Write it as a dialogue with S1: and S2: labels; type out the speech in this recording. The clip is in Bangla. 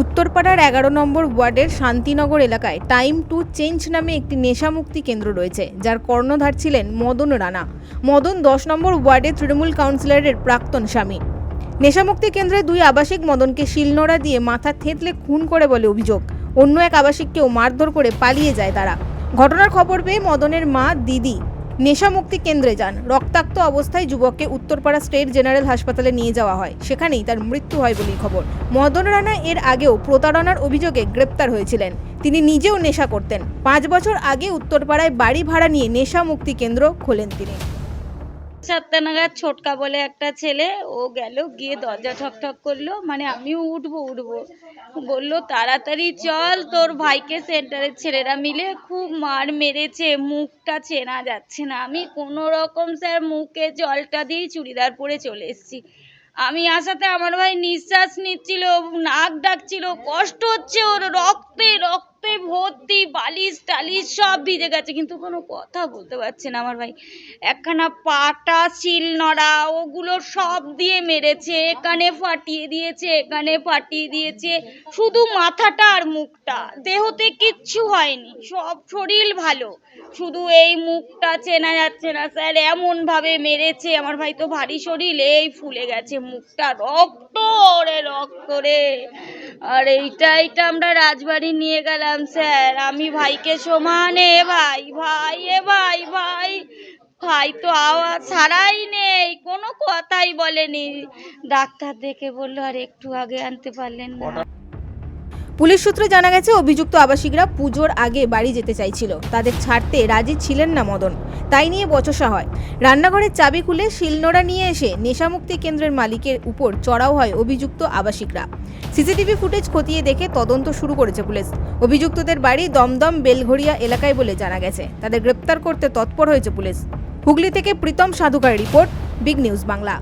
S1: উত্তরপাড়ার এগারো নম্বর ওয়ার্ডের শান্তিনগর এলাকায় টাইম টু চেঞ্জ নামে একটি নেশামুক্তি কেন্দ্র রয়েছে, যার কর্ণধার ছিলেন মদন রানা। মদন দশ নম্বর ওয়ার্ডে তৃণমূল কাউন্সিলরের প্রাক্তন স্বামী। নেশামুক্তি কেন্দ্রে দুই আবাসিক মদনকে শিলনোড়া দিয়ে মাথা থেঁতলে খুন করে বলে অভিযোগ। অন্য এক আবাসিককেও মারধর করে পালিয়ে যায় তারা। ঘটনার খবর পেয়ে মদনের মা দিদি নেশামুক্তি কেন্দ্রে যান। রক্তাক্ত অবস্থায় যুবককে উত্তরপাড়া স্টেট জেনারেল হাসপাতালে নিয়ে যাওয়া হয়। সেখানেই তার মৃত্যু হয় বলেই খবর। মদন রানা এর আগেও প্রতারণার অভিযোগে গ্রেপ্তার হয়েছিলেন। তিনি নিজেও নেশা করতেন। পাঁচ বছর আগে উত্তরপাড়ায় বাড়ি ভাড়া নিয়ে নেশামুক্তি কেন্দ্র খোলেন তিনি।
S2: সাতটা নাগাদ ছোটকা বলে একটা ছেলে, ও গেল, গিয়ে দরজা ঠক ঠক করল মানে আমিও উঠবো উঠবো। বলল, তাড়াতাড়ি চল, তোর ভাইকে সেন্টারের ছেলেরা মিলে খুব মার মেরেছে, মুখটা চেনা যাচ্ছে না। আমি কোনো রকম স্যার মুখে জলটা দিয়ে চুড়িদার পরে চলে এসেছি। আমি আসাতে আমার ভাই নিঃশ্বাস নিচ্ছিল, নাক ডাকছিল, কষ্ট হচ্ছে ওর, রক্তে রক্তে ভর্তি, বালিশ টালিশ সব ভিজে গেছে, কিন্তু কোনো কথা বলতে পারছে না আমার ভাই। একখানা পাটা শিল নড়া ওগুলো সব দিয়ে মেরেছে, এখানে ফাটিয়ে দিয়েছে, এখানে ফাটিয়ে দিয়েছে, শুধু মাথাটা আর মুখটা। দেহতে কিচ্ছু হয়নি, সব শরীর ভালো। শুধু এই মুখটা চেনা যাচ্ছে না, স্যার এমন ভাবে মেরেছে। আমার ভাই তো ভারী শরীর, এই ফুলে গেছে মুখটা রক্ত রে রক্ত রে। আর এইটা এইটা আমরা রাজবাড়ি নিয়ে গেলাম, স্যার। আমি ভাইকে সমান এ ভাই ভাই এ ভাই ভাই। ভাই তো আওয়াজ ছাড়াই নেই, কোনো কথাই বলেনি। ডাক্তার দেখে বলল, আর একটু আগে আনতে পারলেন না।
S1: পুলিশ সূত্রে জানা গেছে, অভিযুক্ত আবাসিকরা পুজোর আগে বাড়ি যেতে চাইছিল। তাদের ছাড়তে রাজি ছিলেন না মদন। তাই নিয়ে বচসা হয়। রান্নাঘরের চাবি খুলে শিলনোড়া নিয়ে এসে নেশামুক্তি কেন্দ্রের মালিকের উপর চড়াও হয় অভিযুক্ত আবাসিকরা। সিসিটিভি ফুটেজ খতিয়ে দেখে তদন্ত শুরু করেছে পুলিশ। অভিযুক্তদের বাড়ি দমদম বেলঘড়িয়া এলাকায় বলে জানা গেছে। তাদের গ্রেপ্তার করতে তৎপর হয়েছে পুলিশ। হুগলি থেকে Pritam Sadhukar report, big news Bangla.